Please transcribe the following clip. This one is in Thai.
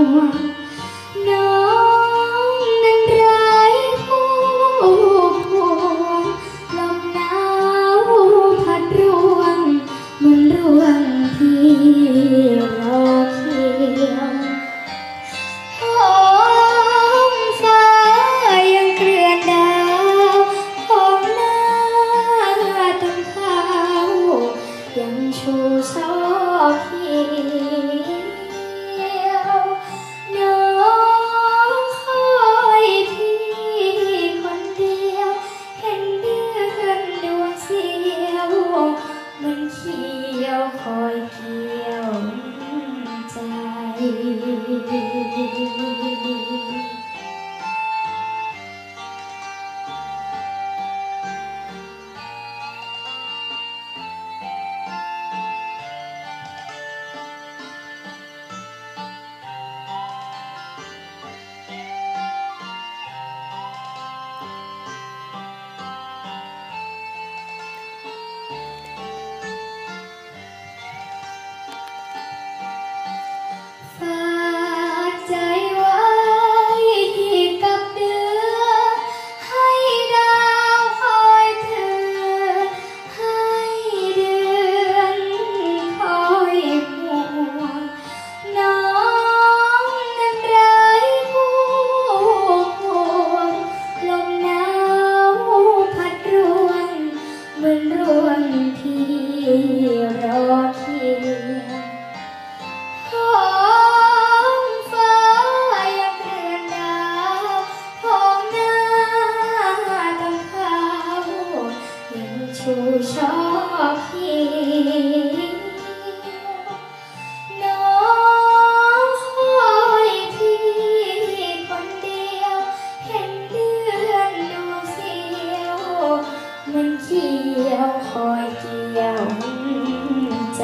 น้องนั้นไร้ผู้ควงลมหนาวพัดร่วงเหมือนร่วงที่รอเคียงท้องฟ้ายังเกลื่อนดาวของหน้าต้นข้าวยังชูช่อเขียว คอยเกี่ยวใจ ยังชูช่อเขียวน้องคอยพี่คนเดียว เห็นเดือนดวงเสียว มันเขียวคอยเกี่ยวใจ